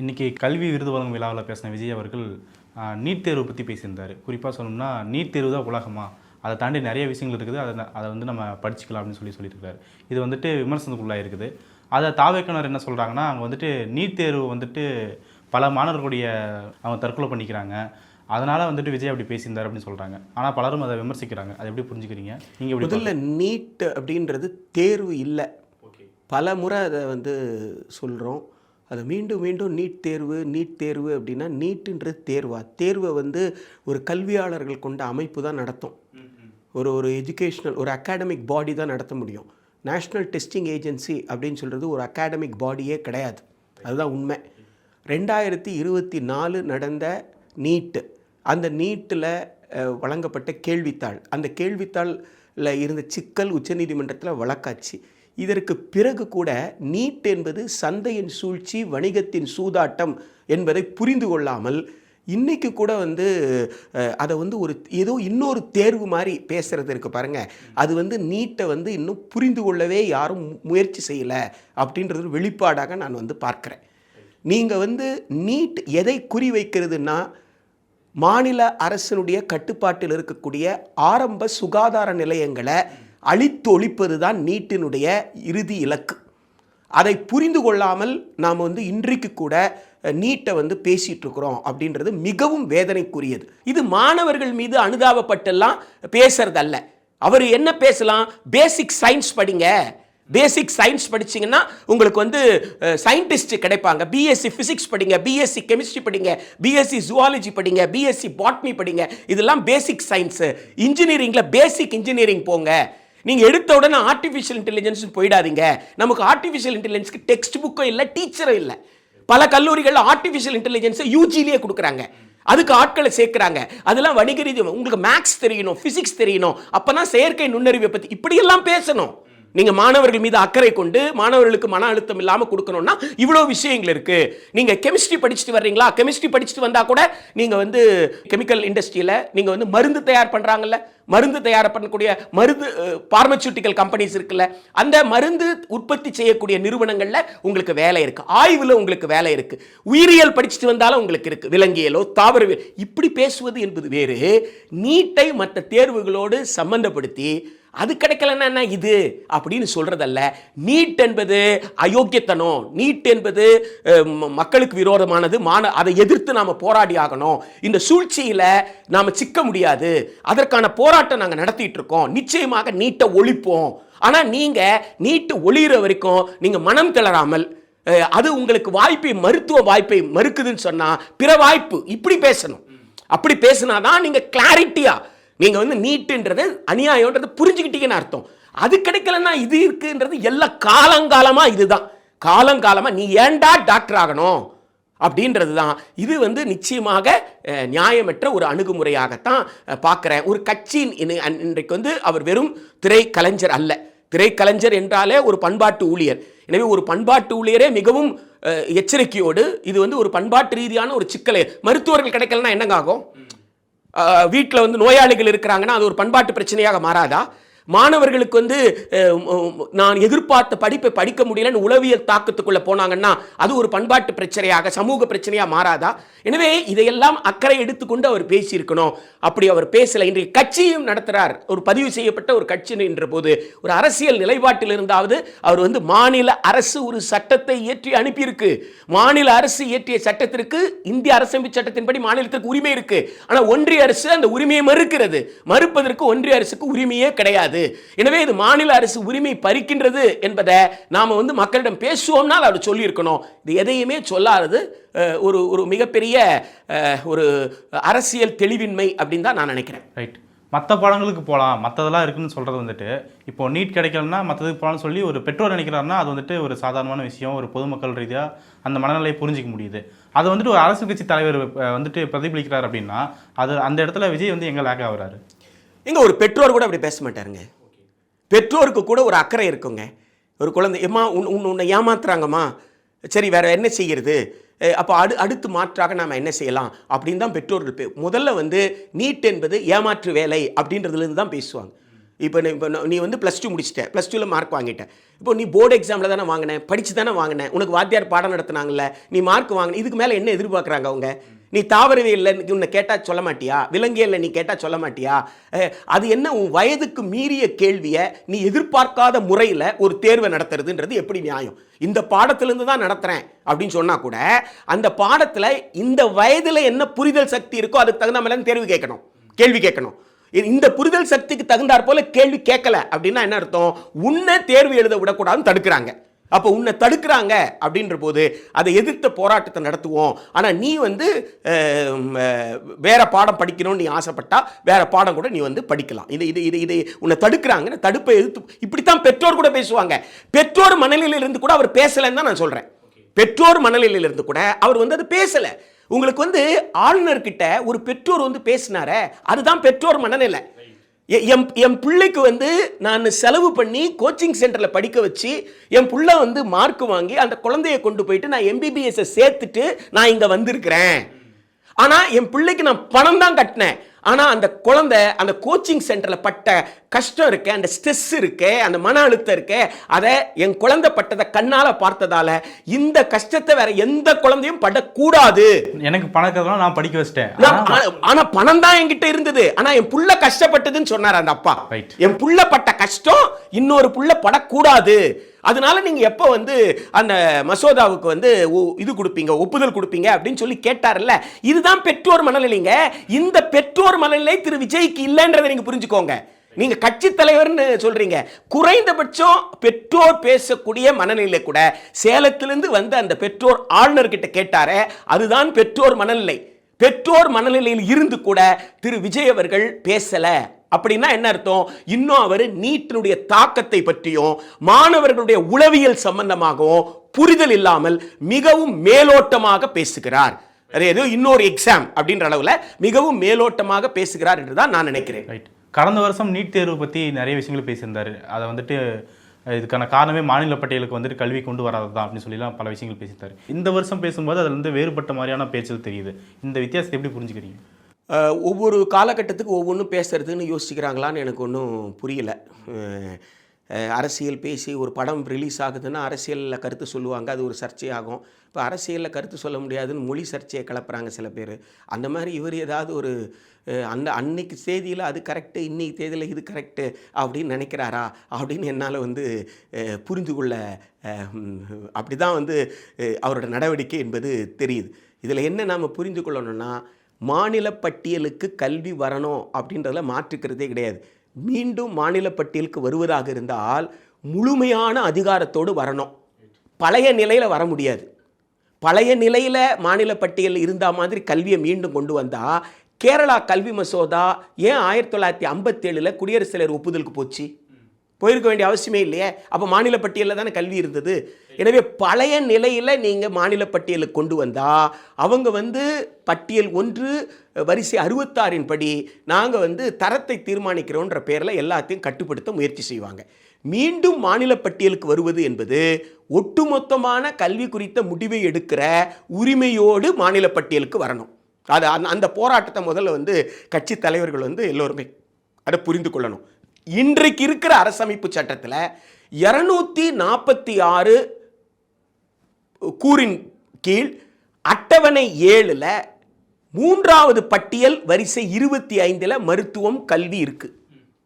இன்னைக்கு கல்வி விருது வழங்கும் விழாவில் பேசின விஜய் அவர்கள் நீட் தேர்வு பற்றி பேசியிருந்தார். குறிப்பாக சொல்லணும்னா நீட் தேர்வு தான் உலகமா? அதை தாண்டி நிறைய விஷயங்கள் இருக்குது. அதை அதை வந்து நம்ம படிச்சுக்கலாம் அப்படின்னு சொல்லி சொல்லியிருக்காரு. இது வந்துட்டு விமர்சனத்துக்குள்ளாக இருக்குது. அதை தாவேக்கனர் என்ன சொல்கிறாங்கன்னா அவங்க வந்துட்டு நீட் தேர்வு வந்துட்டு பல மாணவர்களுடைய அவங்க தற்கொலை பண்ணிக்கிறாங்க. அதனால் வந்துட்டு விஜய் அப்படி பேசியிருந்தார் அப்படின்னு சொல்கிறாங்க ஆனால் பலரும் அதை விமர்சிக்கிறாங்க. அதை எப்படி புரிஞ்சுக்கிறீங்க? நீங்கள் முதல்ல நீட் அப்படின்றது தேர்வு இல்லை. ஓகே. பல முறை அதை வந்து சொல்கிறோம் அது மீண்டும் மீண்டும் நீட் தேர்வு நீட் தேர்வு அப்படின்னா நீட்டுன்றது தேர்வா? தேர்வை வந்து ஒரு கல்வியாளர்கள் கொண்ட அமைப்பு தான் நடத்தும். ஒரு ஒரு எஜுகேஷ்னல் ஒரு அகாடமிக் பாடி தான் நடத்த முடியும். நேஷ்னல் டெஸ்டிங் ஏஜென்சி அப்படின்னு சொல்கிறது ஒரு அகாடமிக் பாடியே கிடையாது. அதுதான் உண்மை. ரெண்டாயிரத்தி இருபத்தி நாலு நடந்த நீட்டு அந்த நீட்டில் வழங்கப்பட்ட கேள்வித்தாள். அந்த கேள்வித்தாளில் இருந்த சிக்கல் உச்சநீதிமன்றத்தில் வழக்காச்சு. இதற்கு பிறகு கூட நீட் என்பது சந்தையின் சூழ்ச்சி வணிகத்தின் சூதாட்டம் என்பதை புரிந்து கொள்ளாமல் இன்றைக்கு கூட வந்து அதை வந்து ஒரு ஏதோ இன்னொரு தேர்வு மாதிரி பேசுகிறது இருக்குது பாருங்கள் அது வந்து நீட்டை வந்து இன்னும் புரிந்து கொள்ளவே யாரும் முயற்சி செய்யலை அப்படின்றது வெளிப்பாடாக நான் வந்து பார்க்குறேன். நீங்கள் வந்து நீட் எதை குறிவைக்கிறதுனா மாநில அரசினுடைய கட்டுப்பாட்டில் இருக்கக்கூடிய ஆரம்ப சுகாதார நிலையங்களை அழித்து ஒழிப்பது தான் நீட்டினுடைய இறுதி இலக்கு. அதை புரிந்து கொள்ளாமல் நாம் வந்து இன்றைக்கு கூட நீட்டை வந்து பேசிகிட்டு இருக்கிறோம் அப்படின்றது மிகவும் வேதனைக்குரியது. இது மாணவர்கள் மீது அனுதாபப்பட்டெல்லாம் பேசுறதல்ல. அவர் என்ன பேசலாம்? பேசிக் சயின்ஸ் படிங்க. பேசிக் சயின்ஸ் படிச்சிங்கன்னா உங்களுக்கு வந்து சயின்டிஸ்ட் கிடைப்பாங்க. பிஎஸ்சி ஃபிசிக்ஸ் படிங்க பிஎஸ்சி கெமிஸ்ட்ரி படிங்க பிஎஸ்சி ஜுவாலஜி படிங்க பிஎஸ்சி பாட்னி படிங்க. இதெல்லாம் பேசிக் சயின்ஸு இன்ஜினியரிங்கில் பேசிக் இன்ஜினியரிங் போங்க. நீங்கள் எடுத்த உடனே ஆர்டிஃபிஷியல் இன்டெலிஜென்ஸ் போயிடாதீங்க. நமக்கு ஆர்டிஃபிஷியல் இன்டெலிஜென்ஸ்க்கு டெக்ஸ்ட் புக்கும் இல்லை டீச்சரும் இல்லை. பல கல்லூரிகளில் ஆர்டிஃபிஷியல் இன்டெலிஜென்ஸை யூஜிலேயே கொடுக்குறாங்க. அதுக்கு ஆட்களை சேர்க்குறாங்க. அதெல்லாம் வணிக ரீதி உங்களுக்கு மேக்ஸ் தெரியணும் ஃபிசிக்ஸ் தெரியணும். அப்போ தான் செயற்கை நுண்ணறிவை பற்றி இப்படியெல்லாம் பேசணும். நீங்கள் மாணவர்கள் மீது அக்கறை கொண்டு மாணவர்களுக்கு மன அழுத்தம் இல்லாமல் கொடுக்கணும்னா இவ்வளோ விஷயங்கள் இருக்குது நீங்கள் கெமிஸ்ட்ரி படிச்சுட்டு வர்றீங்களா? கெமிஸ்ட்ரி படிச்சுட்டு வந்தால் கூட நீங்கள் வந்து கெமிக்கல் இண்டஸ்ட்ரியில் நீங்கள் வந்து மருந்து தயார் பண்ணுறாங்கல்ல மருந்து தயார் பண்ணக்கூடிய மருந்து பார்மசூட்டிக்கல் கம்பெனிஸ் இருக்குல்ல? அந்த மருந்து உற்பத்தி செய்யக்கூடிய நிறுவனங்களில் உங்களுக்கு வேலை இருக்குது ஆய்வில் உங்களுக்கு வேலை இருக்குது உயிரியல் படிச்சுட்டு வந்தாலும் உங்களுக்கு இருக்குது விலங்கியலோ தாவரவியல் இப்படி பேசுவது என்பது வேறு. நீட்டை மற்ற தேர்வுகளோடு சம்பந்தப்படுத்தி அது கிடைக்கலன்னா என்ன இது? அப்படின்னு சொல்கிறதல்ல நீட் என்பது அயோக்கியத்தனம். நீட் என்பது மக்களுக்கு விரோதமானது. மான அதை எதிர்த்து நாம் போராடி ஆகணும். இந்த சூழ்ச்சியில் நாம் சிக்க முடியாது. அதற்கான போராட்டம் நாங்கள் நடத்திட்டு இருக்கோம். நிச்சயமாக நீட்டை ஒழிப்போம். ஆனால் நீங்கள் நீட்டு ஒளிகிற வரைக்கும் நீங்கள் மனம் தளராமல் அது உங்களுக்கு வாய்ப்பை மருத்துவ வாய்ப்பை மறுக்குதுன்னு சொன்னால் பிற வாய்ப்பு. இப்படி பேசணும். அப்படி பேசினாதான் நீங்கள் கிளாரிட்டியாக நீங்கள் வந்து நீட்டுன்றது அநியாயம்ன்றது புரிஞ்சுக்கிட்டீங்கன்னு அர்த்தம். அது கிடைக்கலன்னா இது இருக்குன்றது எல்லா காலங்காலமாக இதுதான். காலங்காலமாக நீ ஏண்டா டாக்டர் ஆகணும்? அப்படின்றது தான் இது வந்து நிச்சயமாக நியாயமற்ற ஒரு அணுகுமுறையாகத்தான் பார்க்குறேன். ஒரு கட்சியின் இன்றைக்கு வந்து அவர் வெறும் திரைக்கலைஞர் அல்ல. திரைக்கலைஞர் என்றாலே ஒரு பண்பாட்டு ஊழியர். எனவே ஒரு பண்பாட்டு ஊழியரே மிகவும் எச்சரிக்கையோடு இது வந்து ஒரு பண்பாட்டு ரீதியான ஒரு சிக்கலை. மருத்துவர்கள் கிடைக்கலன்னா என்னங்க ஆகும்? வீட்டில் வந்து நோயாளிகள் இருக்கிறாங்கன்னா அது ஒரு பண்பாட்டு பிரச்சனையாக மாறாதா? மாணவர்களுக்கு வந்து நான் எதிர்பார்த்த படிப்பை படிக்க முடியலன்னு உளவியல் தாக்கத்துக்குள்ளே போனாங்கன்னா அது ஒரு பண்பாட்டு பிரச்சனையாக சமூக பிரச்சனையாக மாறாதா? எனவே இதையெல்லாம் அக்கறை எடுத்துக்கொண்டு அவர் பேசியிருக்கணும். அப்படி அவர் பேசலை. இன்றைய கட்சியும் நடத்துகிறார் ஒரு பதிவு செய்யப்பட்ட ஒரு கட்சி என்ற போது ஒரு அரசியல் நிலைப்பாட்டில் இருந்தாவது அவர் வந்து மாநில அரசு ஒரு சட்டத்தை இயற்றி அனுப்பியிருக்கு. மாநில அரசு இயற்றிய சட்டத்திற்கு இந்திய அரசமைப்பு சட்டத்தின்படி மாநிலத்திற்கு உரிமை இருக்கு. ஆனால் ஒன்றிய அரசு அந்த உரிமையை மறுக்கிறது. மறுப்பதற்கு ஒன்றிய அரசுக்கு உரிமையே கிடையாது. எனவே இது மாநில அரசு உரிமை பறிக்கின்றது என்பதை நாம் வந்து மக்களிடம் பேசுவோம்னால் அவர் சொல்லியிருக்கணும். இது எதையுமே சொல்லாதது. ஒரு ஒரு மிகப்பெரிய ஒரு அரசியல் தெளிவின்மை அப்படின்னு தான் நான் நினைக்கிறேன். ரைட் மற்ற பாடங்களுக்கு போகலாம் மற்றதெல்லாம் இருக்குன்னு சொல்கிறது வந்துட்டு இப்போ நீட் கிடைக்கலன்னா மற்றதுக்கு போகலாம்னு சொல்லி ஒரு பெற்றோர் நினைக்கிறாருன்னா அது வந்துட்டு ஒரு சாதாரணமான விஷயம். ஒரு பொதுமக்கள் ரீதியாக அந்த மனநிலையை புரிஞ்சிக்க முடியுது. அது வந்துட்டு ஒரு அரசு கட்சி தலைவர் வந்துட்டு பிரதிபலிக்கிறார் அப்படின்னா அது அந்த இடத்துல விஜய் வந்து எங்கே லேக் ஆகுறாரு? எங்க ஒரு பெற்றோர் கூட அப்படி பேச மாட்டாருங்க. பெற்றோருக்கு கூட ஒரு அக்கறை இருக்குங்க. ஒரு குழந்தை எம்மா உன் உன் உன்னை ஏமாத்துறாங்கம்மா. சரி வேற என்ன செய்கிறது அப்போ அடு அடுத்து மாற்றாக நாம் என்ன செய்யலாம்? அப்படின்னு தான் பெற்றோர்கள் பே முதல்ல வந்து நீட் என்பது ஏமாற்று வேலை அப்படின்றதுலேருந்து தான் பேசுவாங்க. இப்போ இப்போ நீ வந்து ப்ளஸ் டூ முடிச்சிட்ட ப்ளஸ் டூவில் மார்க் வாங்கிட்ட. இப்போ நீ போர்டு எக்ஸாமில் தானே வாங்கினேன் படித்து தானே வாங்கினேன் உனக்கு வாத்தியார் பாடம் நடத்துனாங்கல்ல நீ மார்க் வாங்கின இதுக்கு மேலே என்ன எதிர்பார்க்குறாங்க அவங்க? நீ தாவரவியலில் உன்னை கேட்டால் சொல்ல மாட்டியா? விலங்கியலில் நீ கேட்டால் சொல்ல மாட்டியா? அது என்ன உன் வயதுக்கு மீறிய கேள்வியை நீ எதிர்பார்க்காத முறையில் ஒரு தேர்வை நடத்துறதுன்றது எப்படி நியாயம்? இந்த பாடத்திலேருந்து தான் நடத்துகிறேன் அப்படின்னு சொன்னால் கூட அந்த பாடத்தில் இந்த வயதில் என்ன புரிதல் சக்தி இருக்கோ அதுக்கு தகுந்த மாதிரி தேர்வு கேட்கணும் கேள்வி கேட்கணும். இந்த புரிதல் சக்திக்கு தகுந்தாற் போல கேள்வி கேட்கல அப்படின்னா என்ன அர்த்தம்? உன்னை தேர்வு எழுத விடக்கூடாதுன்னு தடுக்கிறாங்க. அப்போ உன்னை தடுக்கிறாங்க அப்படின்ற போது அதை எதிர்த்த போராட்டத்தை நடத்துவோம். ஆனால் நீ வந்து வேற பாடம் படிக்கணும்னு நீ ஆசைப்பட்டா வேற பாடம் கூட நீ வந்து படிக்கலாம். இது இது இது இது உன்னை தடுக்கிறாங்க தடுப்பை எதிர்த்து இப்படித்தான் பெற்றோர் கூட பேசுவாங்க. பெற்றோர் மனநிலையிலிருந்து கூட அவர் பேசலைன்னு தான் நான் சொல்கிறேன் பெற்றோர் மனநிலையிலிருந்து கூட அவர் வந்து அது பேசலை. உங்களுக்கு வந்து ஆளுநர்கிட்ட ஒரு பெற்றோர் வந்து பேசினாரே அதுதான் பெற்றோர் மனநிலை. என் என் பிள்ளைக்கு வந்து நான் செலவு பண்ணி கோச்சிங் சென்டரில் படிக்க வச்சு என் பிள்ளை வந்து மார்க் வாங்கி அந்த குழந்தைய கொண்டு போயிட்டு நான் எம்பிபிஎஸ்ஸை சேர்த்துட்டு நான் இங்கே வந்திருக்கிறேன். ஆனால் என் பிள்ளைக்கு நான் பணம் தான் கட்டினேன். ஆனால் அந்த குழந்தை அந்த கோச்சிங் சென்டரில் பட்ட கஷ்டம் இருக்கு அந்த ஸ்ட்ரெஸ் இருக்கு அந்த மன அழுத்தம் இருக்கு அதை என் குழந்தை பட்டதை கண்ணால் பார்த்ததால இந்த கஷ்டத்தை வேற எந்த குழந்தையும் படக்கூடாது. எனக்கு பணக்கிறதுலாம் நான் படிக்க வச்சிட்டேன். நான் ஆனா, ஆனா- ஆனா பணம் தான் என்கிட்ட இருந்தது. ஆனா என் புள்ள கஷ்டப்பட்டதுன்னு சொன்னார் அந்த அப்பா. என் புள்ள பட்ட கஷ்டம் இன்னொரு புள்ள படக்கூடாது. அதனால நீங்கள் எப்போ வந்து அந்த மசோதாவுக்கு வந்து இது கொடுப்பீங்க ஒப்புதல் கொடுப்பீங்க அப்படின்னு சொல்லி கேட்டார்ல இதுதான் பெற்றோர் மனநிலைங்க. இந்த பெற்றோர் மனநிலை திரு விஜய்க்கு இல்லைன்றதை நீங்கள் புரிஞ்சுக்கோங்க. நீங்க கட்சி தலைவர்னு சொல்றீங்க. குறைந்தபட்சம் பெற்றோர் பேசக்கூடிய மனநிலை கூட சேலத்திலிருந்து வந்த அந்த பெற்றோர் ஆளுநர்கிட்ட கேட்டாரே அதுதான் பெற்றோர் மனநிலை. பெற்றோர் மனநிலையில் இருந்து கூட திரு விஜய் அவர்கள் பேசல. அப்படின்னா என்ன அர்த்தம்? இன்னும் அவர் நீட்டினுடைய தாக்கத்தை பற்றியும் மாணவர்களுடைய உளவியல் சம்பந்தமாகவும் புரிதல் இல்லாமல் மிகவும் மேலோட்டமாக பேசுகிறார். அது ஏதோ இன்னொரு எக்ஸாம் அப்படின்ற அளவில் மிகவும் மேலோட்டமாக பேசுகிறார் என்று தான் நான் நினைக்கிறேன். ரைட் கடந்த வருஷம் நீட் தேர்வு பற்றி நிறைய விஷயங்கள் பேசியிருந்தாரு. அதை வந்துட்டு இதுக்கான காரணமே மாநில பட்டியலுக்கு வந்துட்டு கல்வி கொண்டு வராது தான் அப்படின்னு சொல்லிலாம் பல விஷயங்கள் பேசியிருந்தார். இந்த வருஷம் பேசும்போது அதில் வந்து வேறுபட்ட மாதிரியான பேச்சுகள் தெரியுது. இந்த வித்தியாசத்தை எப்படி புரிஞ்சுக்கிறீங்க? ஒவ்வொரு காலகட்டத்துக்கு ஒவ்வொன்றும் பேசுகிறதுன்னு யோசிக்கிறாங்களான்னு எனக்கு ஒன்றும் புரியல. அரசியல் பேசி ஒரு படம் ரிலீஸ் ஆகுதுன்னா அரசியலில் கருத்து சொல்லுவாங்க அது ஒரு சர்ச்சையாகும். இப்போ அரசியலில் கருத்து சொல்ல முடியாதுன்னு மொழி சர்ச்சையை கிளப்புறாங்க சில பேர். அந்த மாதிரி இவர் ஏதாவது ஒரு அந்த அன்னைக்கு தேதியில் அது கரெக்டு இன்னைக்கு தேதியில் இது கரெக்டு அப்படின்னு நினைக்கிறாரா? அப்படின்னு என்னால் வந்து புரிந்து கொள்ள அப்படி தான் வந்து அவரோட நடவடிக்கை என்பது தெரியுது. இதில் என்ன நாம் புரிந்து கொள்ளணும்னா மாநில பட்டியலுக்கு கல்வி வரணும் அப்படின்றதில் மாற்றுக்கிறதே கிடையாது. மீண்டும் மாநில பட்டியலுக்கு வருவதாக இருந்தால் முழுமையான அதிகாரத்தோடு வரணும். பழைய நிலையில் வர முடியாது. பழைய நிலையில் மாநில பட்டியல் இருந்தால் மாதிரி கல்வியை மீண்டும் கொண்டு வந்தால் கேரளா கல்வி மசோதா ஏன் ஆயிரத்தி தொள்ளாயிரத்தி ஐம்பத்தேழில் குடியரசு தலைவர் ஒப்புதலுக்கு போச்சு? போயிருக்க வேண்டிய அவசியமே இல்லையே. அப்போ மாநில பட்டியலில் தானே கல்வி இருந்தது. எனவே பழைய நிலையில் நீங்கள் மாநில பட்டியலுக்கு கொண்டு வந்தால் அவங்க வந்து பட்டியல் ஒன்று வரிசை அறுபத்தாறின் படி நாங்கள் வந்து தரத்தை தீர்மானிக்கிறோன்ற பேரில் எல்லாத்தையும் கட்டுப்படுத்த முயற்சி செய்வாங்க. மீண்டும் மாநில பட்டியலுக்கு வருவது என்பது ஒட்டுமொத்தமான கல்வி குறித்த முடிவை எடுக்கிற உரிமையோடு மாநில பட்டியலுக்கு வரணும். அது அந்த அந்த போராட்டத்தை முதல்ல வந்து கட்சி தலைவர்கள் வந்து எல்லோருமே அதை புரிந்து கொள்ளணும். இன்றைக்கு இருக்கிற அரசமைப்பு சட்டத்தில் இரநூத்தி நாற்பத்தி ஆறு கூறின் கீழ் அட்டவணை ஏழில் மூன்றாவது பட்டியல் வரிசை இருபத்தி ஐந்தில் மருத்துவம் கல்வி இருக்கு.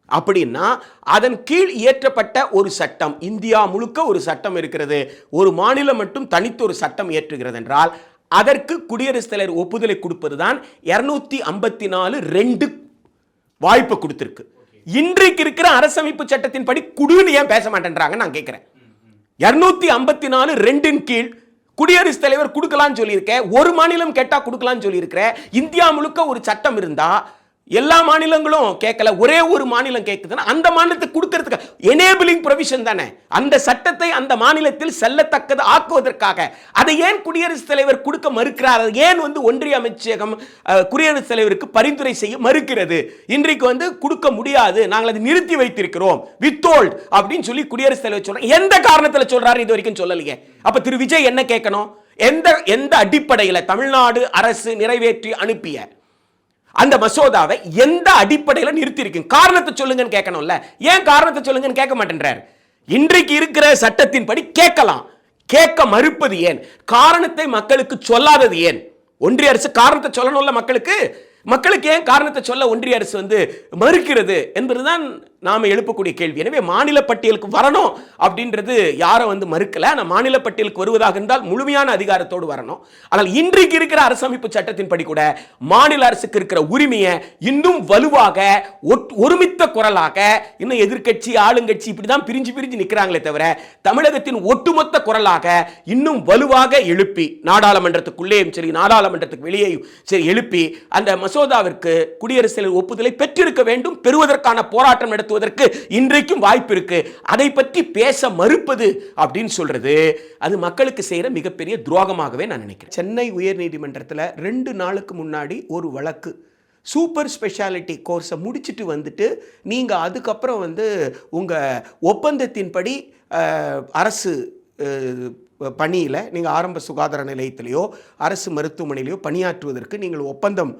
அப்படின்னா அதன் கீழ் இயற்றப்பட்ட ஒரு சட்டம் இந்தியா முழுக்க ஒரு சட்டம் இருக்கிறது. ஒரு மாநிலம் மட்டும் தனித்து ஒரு சட்டம் இயற்றுகிறது என்றால் அதற்கு குடியரசுத் தலைவர் ஒப்புதலை கொடுப்பது தான் இரநூத்தி ஐம்பத்தி நாலு ரெண்டு வாய்ப்பு கொடுத்துருக்கு. இன்றைக்கு இருக்கிற அரசமைப்பு சட்டத்தின்படி குடுன்னு ஏன் பேச மாட்டேன்றாங்க நான் கேட்கிறேன் இருநூத்தி ஐம்பத்தி நாலு ரெண்டின் கீழ் குடியரசுத் தலைவர் கொடுக்கலாம்னு சொல்லியிருக்க ஒரு மாநிலம் கேட்டால் கொடுக்கலாம்னு சொல்லியிருக்கிற இந்தியா முழுக்க ஒரு சட்டம் இருந்தா எல்லா மாநிலங்களும் கேட்கல ஒரே ஒரு மாநிலம் கேட்குதுன்னா அந்த மாநிலத்துக்கு கொடுக்கறதுக்கு எனேபிளிங் ப்ரொவிஷன் தானே. அந்த சட்டத்தை அந்த மாநிலத்தில் செல்லத்தக்கது ஆக்குவதற்காக. அதை ஏன் குடியரசுத் தலைவர் கொடுக்க மறுக்கிறார்? ஏன் வந்து ஒன்றிய அமைச்சகம் குடியரசுத் தலைவருக்கு பரிந்துரை செய்ய மறுக்கிறது? இன்றைக்கு வந்து கொடுக்க முடியாது. நாங்கள் அதை நிறுத்தி வைத்திருக்கிறோம். வித்தோல்ட் அப்படின்னு சொல்லி குடியரசுத் தலைவர் சொல்றாங்க எந்த காரணத்தில் சொல்றாரு? இது வரைக்கும் சொல்லலையே. அப்ப திரு விஜய் என்ன கேட்கணும்? எந்த எந்த அடிப்படையில் தமிழ்நாடு அரசு நிறைவேற்றி அனுப்பிய அந்த மசோதாவை எந்த அடிப்படையில் நிறுத்தியிருக்கீங்க காரணத்தை சொல்லுங்கன்னு கேட்கணும்ல. ஏன் காரணத்தை சொல்லுங்கன்னு கேட்க மாட்டேன்றார்? இன்றைக்கு இருக்கிற சட்டத்தின்படி கேட்கலாம். கேட்க மறுப்பது ஏன்? காரணத்தை மக்களுக்கு சொல்லாதது ஏன்? ஒன்றிய அரசு காரணத்தை சொல்லணும்ல மக்களுக்கு? மக்களுக்கு ஏன் காரணத்தை சொல்ல ஒன்றிய அரசு வந்து மறுக்கிறது என்பதுதான் நாம எழுப்பக்கூடிய கேள்வி. எனவே மாநில பட்டியலுக்கு வரணும் அப்படின்றது யாரும் வந்து மறுக்கல? ஆனால் மாநில பட்டியலுக்கு வருவதாக இருந்தால் முழுமையான அதிகாரத்தோடு வரணும். ஆனால் இன்றைக்கு இருக்கிற அரசமைப்பு சட்டத்தின்படி கூட மாநில அரசுக்கு இருக்கிற உரிமையை இன்னும் வலுவாக ஒருமித்த குரலாக இன்னும் எதிர்க்கட்சி ஆளுங்கட்சி இப்படி தான் பிரிஞ்சு பிரிஞ்சு நிற்கிறாங்களே தவிர தமிழகத்தின் ஒட்டுமொத்த குரலாக இன்னும் வலுவாக எழுப்பி நாடாளுமன்றத்துக்குள்ளேயும் சரி நாடாளுமன்றத்துக்கு வெளியேயும் சரி எழுப்பி அந்த மசோதாவிற்கு குடியரசு ஒப்புதலை பெற்றிருக்க வேண்டும். பெறுவதற்கான போராட்டம் நடத்துவதற்கு இன்றைக்கும் வாய்ப்பு இருக்கு. அதை பற்றி பேச மறுப்பது அப்படின்னு சொல்றது அது மக்களுக்கு செய்கிற மிகப்பெரிய துரோகமாகவே நான் நினைக்கிறேன். சென்னை உயர்நீதிமன்றத்தில் ரெண்டு நாளுக்கு முன்னாடி ஒரு வழக்கு சூப்பர் ஸ்பெஷாலிட்டி கோர்ஸை முடிச்சுட்டு வந்துட்டு நீங்கள் அதுக்கப்புறம் வந்து உங்கள் ஒப்பந்தத்தின்படி அரசு பணியில் நீங்கள் ஆரம்ப சுகாதார நிலையத்திலேயோ அரசு மருத்துவமனையிலையோ பணியாற்றுவதற்கு நீங்கள் ஒப்பந்தம்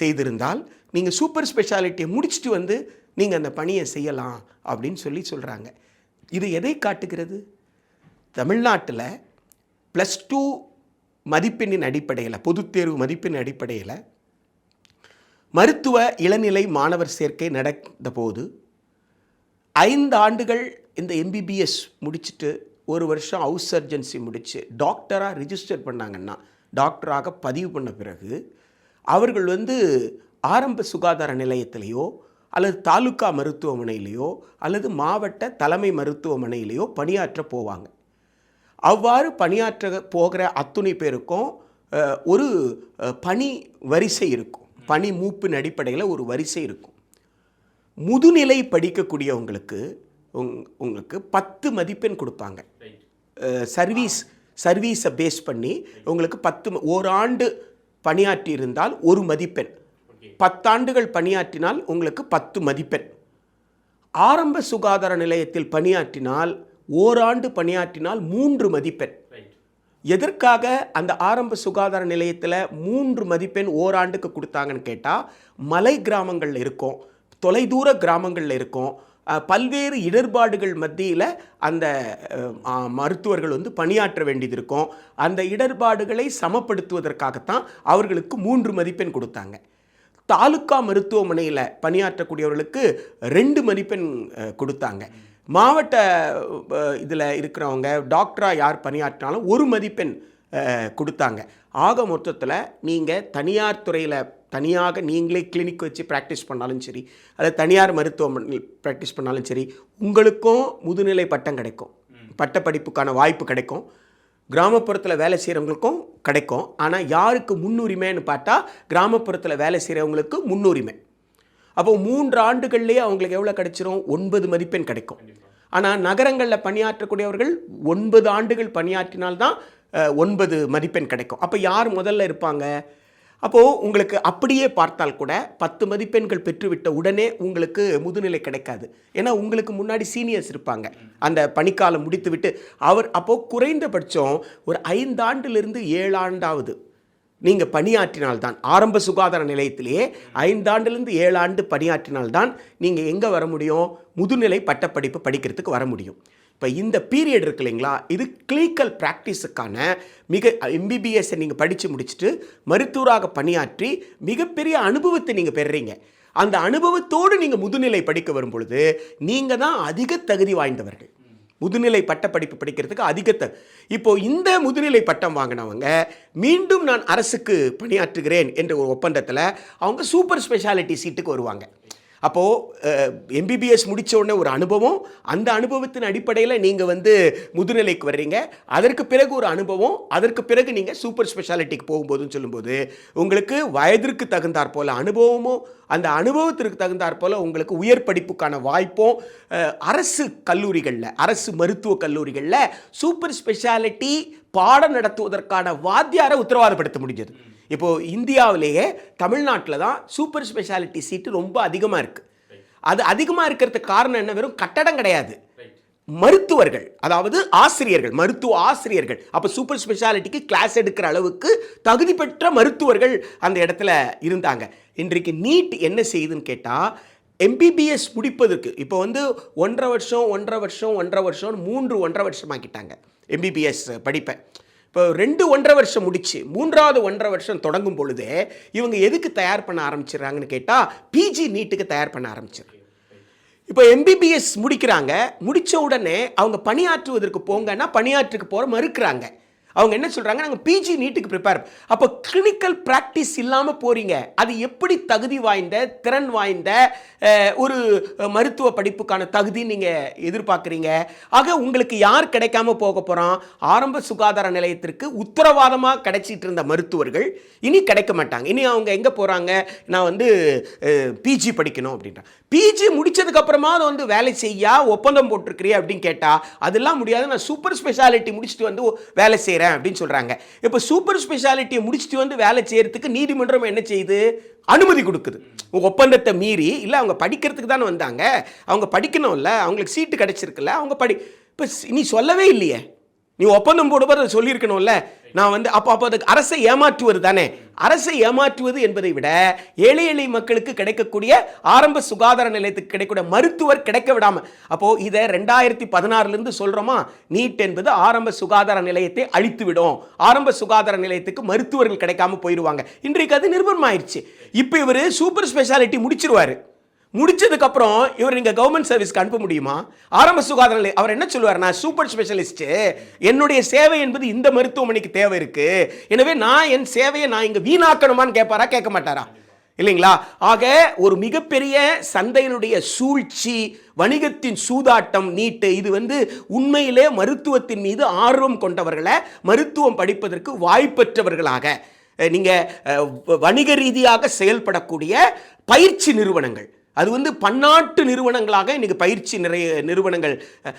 செய்திருந்தால் நீங்கள் சூப்பர் ஸ்பெஷாலிட்டியை முடிச்சுட்டு வந்து நீங்கள் அந்த பணியை செய்யலாம் அப்படின்னு சொல்லி சொல்கிறாங்க இது எதை காட்டுகிறது? தமிழ்நாட்டில் ப்ளஸ் டூ மதிப்பெண்ணின் அடிப்படையில் பொதுத் தேர்வு மதிப்பெண் அடிப்படையில் மருத்துவ இளநிலை மாணவர் சேர்க்கை நடந்தபோது ஐந்து ஆண்டுகள் இந்த எம்பிபிஎஸ் முடிச்சுட்டு ஒரு வருஷம் ஹவுஸ் சர்ஜன்சி முடித்து டாக்டராக ரிஜிஸ்டர் பண்ணாங்கன்னா டாக்டராக பதிவு பண்ண பிறகு அவர்கள் வந்து ஆரம்ப சுகாதார நிலையத்திலேயோ அல்லது தாலுகா மருத்துவமனையிலேயோ அல்லது மாவட்ட தலைமை மருத்துவமனையிலேயோ பணியாற்ற போவாங்க. அவ்வாறு பணியாற்ற போகிற அத்துணை பேருக்கும் ஒரு பணி வரிசை இருக்கும். பணி மூப்பின் அடிப்படையில் ஒரு வரிசை இருக்கும். முதுநிலை படிக்கக்கூடியவங்களுக்கு உங் உங்களுக்கு பத்து மதிப்பெண் கொடுப்பாங்க. சர்வீஸ் சர்வீஸை பேஸ் பண்ணி உங்களுக்கு பத்து ஓராண்டு பணியாற்றி இருந்தால் ஒரு மதிப்பெண். பத்தாண்டுகள் பணியாற்றினால் உங்களுக்கு பத்து மதிப்பெண். ஆரம்ப சுகாதார நிலையத்தில் பணியாற்றினால் ஓராண்டு பணியாற்றினால் மூன்று மதிப்பெண். எதற்காக அந்த ஆரம்ப சுகாதார நிலையத்தில் மூன்று மதிப்பெண் ஓராண்டுக்கு கொடுத்தாங்கன்னு கேட்டால் மலை கிராமங்களில் இருக்கும் தொலைதூர கிராமங்களில் இருக்கும் பல்வேறு இடர்பாடுகள் மத்தியில் அந்த மருத்துவர்கள் வந்து பணியாற்ற வேண்டியது இருக்கும். அந்த இடர்பாடுகளை சமப்படுத்துவதற்காகத்தான் அவர்களுக்கு மூன்று மதிப்பெண் கொடுத்தாங்க. தாலுக்கா மருத்துவமனையில் பணியாற்றக்கூடியவர்களுக்கு ரெண்டு மதிப்பெண் கொடுத்தாங்க. மாவட்ட இதில் இருக்கிறவங்க டாக்டராக யார் பணியாற்றினாலும் ஒரு மதிப்பெண் கொடுத்தாங்க. ஆக மொத்தத்தில் நீங்கள் தனியார் துறையில் தனியாக நீங்களே கிளினிக் வச்சு ப்ராக்டிஸ் பண்ணாலும் சரி அல்லது தனியார் மருத்துவமனையில் ப்ராக்டிஸ் பண்ணாலும் சரி உங்களுக்கும் முதுநிலை பட்டம் கிடைக்கும். பட்டப்படிப்புக்கான வாய்ப்பு கிடைக்கும். கிராமப்புறத்தில் வேலை செய்கிறவங்களுக்கும் கிடைக்கும். ஆனால் யாருக்கு முன்னுரிமைன்னு பார்த்தா கிராமப்புறத்தில் வேலை செய்கிறவங்களுக்கு முன்னுரிமை. அப்போ மூன்று ஆண்டுகள்லேயே அவங்களுக்கு எவ்வளோ கிடைச்சிரும்? ஒன்பது மதிப்பெண் கிடைக்கும். ஆனால் நகரங்களில் பணியாற்றக்கூடியவர்கள் ஒன்பது ஆண்டுகள் பணியாற்றினால்தான் ஒன்பது மதிப்பெண் கிடைக்கும். அப்போ யார் முதல்ல இருப்பாங்க? அப்போது உங்களுக்கு அப்படியே பார்த்தால் கூட பத்து மதிப்பெண்கள் பெற்றுவிட்ட உடனே உங்களுக்கு முதுநிலை கிடைக்காது. ஏன்னா உங்களுக்கு முன்னாடி சீனியர்ஸ் இருப்பாங்க. அந்த பணிக்காலம் முடித்துவிட்டு அவர் அப்போது குறைந்தபட்சம் ஒரு ஐந்தாண்டிலிருந்து ஏழாண்டாவது. நீங்கள் பணியாற்றினால்தான். ஆரம்ப சுகாதார நிலையத்திலேயே ஐந்தாண்டுலேருந்து ஏழாண்டு பணியாற்றினால்தான் நீங்கள் எங்கே வர முடியும்? முதுநிலை பட்டப்படிப்பு படிக்கிறதுக்கு வர முடியும். இப்போ இந்த பீரியட் இருக்கு இல்லைங்களா இது கிளினிக்கல் ப்ராக்டிஸுக்கான மிக எம்பிபிஎஸ்ஸை நீங்கள் படித்து முடிச்சுட்டு மருத்துவராக பணியாற்றி மிகப்பெரிய அனுபவத்தை நீங்கள் பெறுறீங்க. அந்த அனுபவத்தோடு நீங்கள் முதுநிலை படிக்க வரும் பொழுது நீங்கள் தான் அதிக தகுதி வாய்ந்தவர்கள். முதுநிலை பட்டப்படிப்பு படிக்கிறதுக்கு அதிக த இப்போ இந்த முதுநிலை பட்டம் வாங்கினவங்க மீண்டும் நான் அரசுக்கு பணியாற்றுகிறேன் என்ற ஒரு ஒப்பந்தத்தில் அவங்க சூப்பர் ஸ்பெஷாலிட்டி சீட்டுக்கு வருவாங்க. அப்போது எம்பிபிஎஸ் முடித்த உடனே ஒரு அனுபவம். அந்த அனுபவத்தின் அடிப்படையில் நீங்கள் வந்து முதுநிலைக்கு வர்றீங்க. அதற்கு பிறகு ஒரு அனுபவம். அதற்கு பிறகு நீங்கள் சூப்பர் ஸ்பெஷாலிட்டிக்கு போகும்போதுன்னு சொல்லும்போது உங்களுக்கு வயதிற்கு தகுந்தாற் போல் அனுபவமும் அந்த அனுபவத்திற்கு தகுந்தாற் போல் உங்களுக்கு உயர் படிப்புக்கான வாய்ப்பும் அரசு கல்லூரிகளில் அரசு மருத்துவக் கல்லூரிகளில் சூப்பர் ஸ்பெஷாலிட்டி பாடம் நடத்துவதற்கான வாத்தியாரை உத்தரவாதப்படுத்த முடிஞ்சது. இப்போது இந்தியாவிலேயே தமிழ்நாட்டில் தான் சூப்பர் ஸ்பெஷாலிட்டி சீட்டு ரொம்ப அதிகமாக இருக்குது அது அதிகமாக இருக்கிறதுக்கு காரணம் என்ன? வெறும் கட்டடம் கிடையாது. மருத்துவர்கள் அதாவது ஆசிரியர்கள் மருத்துவ ஆசிரியர்கள். அப்போ சூப்பர் ஸ்பெஷாலிட்டிக்கு கிளாஸ் எடுக்கிற அளவுக்கு தகுதி பெற்ற மருத்துவர்கள் அந்த இடத்துல இருந்தாங்க. இன்றைக்கு நீட் என்ன செய்யுதுன்னு கேட்டால் எம்பிபிஎஸ் முடிப்பதற்கு இப்போ வந்து ஒன்றரை வருஷம் ஒன்றரை வருஷம் ஒன்றரை வருஷம் மூன்று ஒன்றரை வருஷமாக்கிட்டாங்க. எம்பிபிஎஸ் படிப்பை. இப்போ ரெண்டு ஒன்றரை வருஷம் முடிச்சு மூன்றாவது ஒன்றரை வருஷம் தொடங்கும் பொழுதே இவங்க எதுக்கு தயார் பண்ண ஆரம்பிச்சிடுறாங்கன்னு கேட்டால் பிஜி நீட்டுக்கு தயார் பண்ண ஆரம்பிச்சிடுறாங்க. இப்போ எம்பிபிஎஸ் முடிக்கிறாங்க முடிச்ச உடனே அவங்க பணியாற்றுவதற்கு போங்கன்னா பணியாற்றுக்கு போகிற மறுக்கிறாங்க. அவங்க என்ன சொல்கிறாங்க நாங்கள் பிஜி நீட்டுக்கு ப்ரிப்பேர் அப்போ கிளினிக்கல் ப்ராக்டிஸ் இல்லாமல் போகிறீங்க அது எப்படி தகுதி வாய்ந்த திறன் வாய்ந்த ஒரு மருத்துவ படிப்புக்கான தகுதி நீங்கள் எதிர்பார்க்குறீங்க? ஆக உங்களுக்கு யார் கிடைக்காம போக போகிறோம் ஆரம்ப சுகாதார நிலையத்திற்கு உத்தரவாதமாக கிடைச்சிட்டு இருந்த மருத்துவர்கள் இனி கிடைக்க மாட்டாங்க. இனி அவங்க எங்கே போகிறாங்க நான் வந்து பிஜி படிக்கணும் அப்படின்றான் பிஜி முடித்ததுக்கப்புறமா அதை வந்து வேலை செய்யா? ஒப்பந்தம் போட்டிருக்கிறியா? அப்படின்னு கேட்டால் அதெல்லாம் முடியாது. நான் சூப்பர் ஸ்பெஷாலிட்டி முடிச்சுட்டு வந்து வேலை செய்கிறேன் அப்படின்னு சொல்கிறாங்க இப்போ சூப்பர் ஸ்பெஷாலிட்டியை முடிச்சுட்டு வந்து வேலை செய்கிறதுக்கு நீதிமன்றம் என்ன செய்யுது? அனுமதி கொடுக்குது. ஒப்பந்தத்தை மீறி இல்லை அவங்க படிக்கிறதுக்கு தானே வந்தாங்க. அவங்க படிக்கணும்ல அவங்களுக்கு சீட்டு கிடைச்சிருக்குல்ல அவங்க படி இப்போ நீ சொல்லவே இல்லையே. நீ ஒப்பந்தம் போடும்போது அதை சொல்லியிருக்கணும்ல. நான் வந்து அப்போ அப்போ அதுக்கு அரசை ஏமாற்றுவது தானே? அரசை ஏமாற்றுவது என்பதை விட ஏழை எளிய மக்களுக்கு கிடைக்கக்கூடிய ஆரம்ப சுகாதார நிலையத்துக்கு கிடைக்கக்கூடிய மருத்துவர் கிடைக்க விடாம அப்போ இதை ரெண்டாயிரத்தி பதினாறுலேருந்து சொல்றோமா? நீட் என்பது ஆரம்ப சுகாதார நிலையத்தை அழித்து விடும் ஆரம்ப சுகாதார நிலையத்துக்கு மருத்துவர்கள் கிடைக்காம போயிடுவாங்க இன்றைக்கு அது நிர்பந்தமாயிருச்சு இப்போ இவர் சூப்பர் ஸ்பெஷாலிட்டி முடிச்சிருவாரு. முடிச்சதுக்கு அப்புறம் இவர் நீங்க கவர்மெண்ட் சர்வீஸ்க்கு அனுப்ப முடியுமா? ஆரம்ப சுகாதார நிலையம் அவர் என்ன சொல்லுவார் நான் சூப்பர் ஸ்பெஷலிஸ்ட் என்னுடைய சேவை என்பது இந்த மருத்துவமனைக்கு தேவை இருக்கு. எனவே நான் என் சேவையை நான் இங்க வீணாக்கணுமான்னு கேட்பாரா கேட்க மாட்டாரா? இல்லைங்களா? ஆக ஒரு மிகப்பெரிய சந்தையினுடைய சூழ்ச்சி வணிகத்தின் சூதாட்டம் நீட்டு இது வந்து உண்மையிலே மருத்துவத்தின் மீது ஆர்வம் கொண்டவர்களை மருத்துவம் படிப்பதற்கு வாய்ப்பற்றவர்களாக நீங்கள் வணிக ரீதியாக செயல்படக்கூடிய பயிற்சி நிறுவனங்கள். அது வந்து பன்னாட்டு நிறுவனங்களாக இன்றைக்கி பயிற்சி நிறைய நிறுவனங்கள்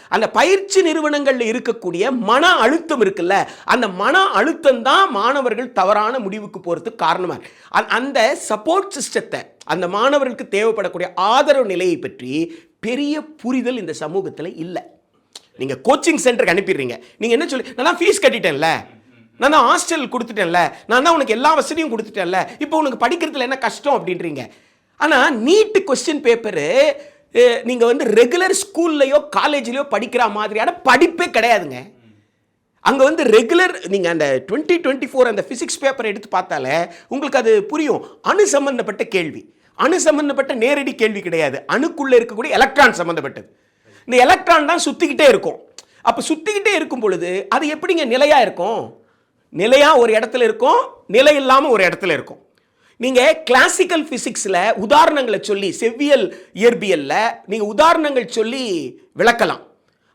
அந்த பயிற்சி நிறுவனங்களில் இருக்கக்கூடிய மன அழுத்தம் இருக்குல்ல அந்த மன அழுத்தம் தான் மாணவர்கள் தவறான முடிவுக்கு போகிறதுக்கு காரணமாக அந்த- சப்போர்ட் சிஸ்டத்தை அந்த மாணவர்களுக்கு தேவைப்படக்கூடிய ஆதரவு நிலையை பற்றி பெரிய புரிதல் இந்த சமூகத்தில் இல்லை. நீங்கள் கோச்சிங் சென்டருக்கு அனுப்பிடுறீங்க. நீங்கள் என்ன சொல்லி நான் ஃபீஸ் கட்டிட்டேன்ல. நான் தான் ஹாஸ்டல் கொடுத்துட்டேன்ல. நான் தான் உனக்கு எல்லா வசதியும் கொடுத்துட்டேன்ல. இப்போ உனக்கு படிக்கிறதுல என்ன கஷ்டம்? அப்படின்றீங்க. ஆனால் நீட்டு கொஸ்டின் பேப்பரு நீங்கள் வந்து ரெகுலர் ஸ்கூல்லையோ காலேஜ்லையோ படிக்கிற மாதிரியான படிப்பே கிடையாதுங்க. அங்கே வந்து ரெகுலர் நீங்கள் அந்த டுவெண்ட்டி டுவெண்ட்டி ஃபோர் அந்த ஃபிசிக்ஸ் பேப்பரை எடுத்து பார்த்தாலே உங்களுக்கு அது புரியும். அணு சம்மந்தப்பட்ட கேள்வி. அணு சம்மந்தப்பட்ட நேரடி கேள்வி கிடையாது. அணுக்குள்ளே இருக்கக்கூடிய எலக்ட்ரான் சம்மந்தப்பட்டது இந்த எலக்ட்ரான் தான் சுற்றிக்கிட்டே இருக்கும். அப்போ சுற்றிக்கிட்டே இருக்கும் பொழுது அது எப்படிங்க நிலையாக இருக்கும்? நிலையாக ஒரு இடத்துல இருக்கும் நிலை இல்லாமல் ஒரு இடத்துல இருக்கும். நீங்கள் கிளாசிக்கல் ஃபிசிக்ஸில் உதாரணங்களை சொல்லி செவ்வியல் இயற்பியலில் நீங்கள் உதாரணங்கள் சொல்லி விளக்கலாம்.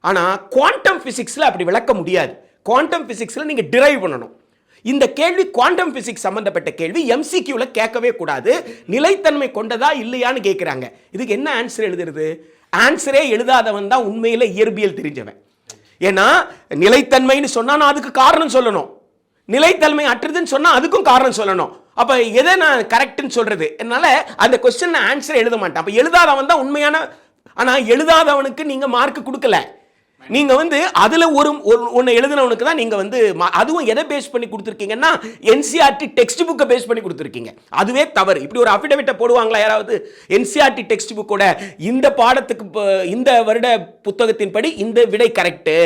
ஆனால் குவாண்டம் ஃபிசிக்ஸில் அப்படி விளக்க முடியாது. குவாண்டம் ஃபிசிக்ஸில் நீங்கள் டிரைவ் பண்ணணும். இந்த கேள்வி குவாண்டம் ஃபிசிக்ஸ் சம்மந்தப்பட்ட கேள்வி எம்சிக்யூவில் கேட்கவே கூடாது. நிலைத்தன்மை கொண்டதா இல்லையான்னு கேட்குறாங்க இதுக்கு என்ன ஆன்சர் எழுதுறது? ஆன்சரே எழுதாதவன் தான் உண்மையில் இயற்பியல் தெரிஞ்சவன். ஏன்னா நிலைத்தன்மைன்னு சொன்னால் நான் அதுக்கு காரணம் சொல்லணும். நிலைத்தன்மை அற்றதுன்னு சொன்னால் அதுக்கும் காரணம் சொல்லணும். அப்போ எதை நான் கரெக்டுன்னு சொல்கிறது என்னால் அந்த கொஸ்டின் நான் ஆன்சர் எழுத மாட்டேன். அப்போ எழுதாதவன் தான் உண்மையான ஆனால் எழுதாதவனுக்கு நீங்கள் மார்க் கொடுக்கல. நீங்கள் வந்து அதில் ஒரு ஒன்று ஒண்ணு எழுதினவனுக்கு தான் நீங்கள் வந்து அதுவும் எதை பேஸ் பண்ணி கொடுத்துருக்கீங்கன்னா என்சிஆர்டி டெக்ஸ்ட் புக்கை பேஸ் பண்ணி கொடுத்துருக்கீங்க. அதுவே தவறு. இப்படி ஒரு அஃபிடவிட்டை போடுவாங்களா யாராவது? என்சிஆர்டி டெக்ஸ்ட் புக்கோட இந்த பாடத்துக்கு இந்த வருட புத்தகத்தின்படி இந்த விடை கரெக்டு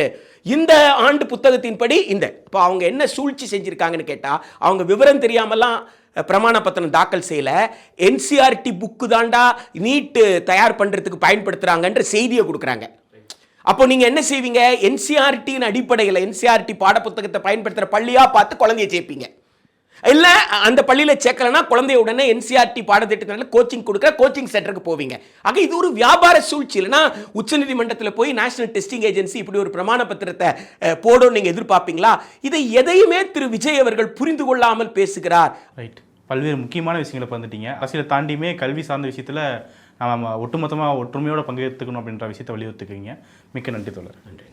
இந்த ஆண்டு புத்தகத்தின்படி இந்த. இப்போ அவங்க என்ன சூழ்ச்சி செஞ்சிருக்காங்கன்னு கேட்டால் அவங்க விவரம் தெரியாமலாம் பிரமாண பத்திரம் தாக்கல் செய்யல. என்சிஆர்டி புக்கு தாண்டா நீட்டு தயார் பண்ணுறதுக்கு பயன்படுத்துகிறாங்கன்ற செய்தியை கொடுக்குறாங்க. அப்போ நீங்கள் என்ன செய்வீங்க? என்சிஆர்டியின் அடிப்படையில் என்சிஆர்டி பாடப்புத்தகத்தை பயன்படுத்துகிற பள்ளியாக பார்த்து குழந்தைய சேர்ப்பீங்க இல்ல அந்த பள்ளியில சேர்க்கலனா குழந்தைய உடனே என்சிஆர்டி பாடத்திட்டத்தினால கோச்சிங் கொடுக்குற கோச்சிங் சென்டருக்கு போவீங்க. ஆக இது ஒரு வியாபார சூழ்ச்சி இல்லைன்னா உச்சநீதிமன்றத்தில் போய் நேஷனல் டெஸ்டிங் ஏஜென்சி இப்படி ஒரு பிரமாண பத்திரத்தை போடும் நீங்க எதிர்பார்ப்பீங்களா? இதை எதையுமே திரு. விஜய் அவர்கள் புரிந்து கொள்ளாமல் பேசுகிறார். ரைட் பல்வேறு முக்கியமான விஷயங்களை பந்துட்டீங்க அரசியலை தாண்டியுமே கல்வி சார்ந்த விஷயத்தில் நம்ம ஒட்டுமொத்தமாக ஒற்றுமையோட பங்கேற்றுக்கணும் அப்படின்ற விஷயத்தை வலியுறுத்துக்கிறீங்க. மிக்க நன்றி தோழர். நன்றி.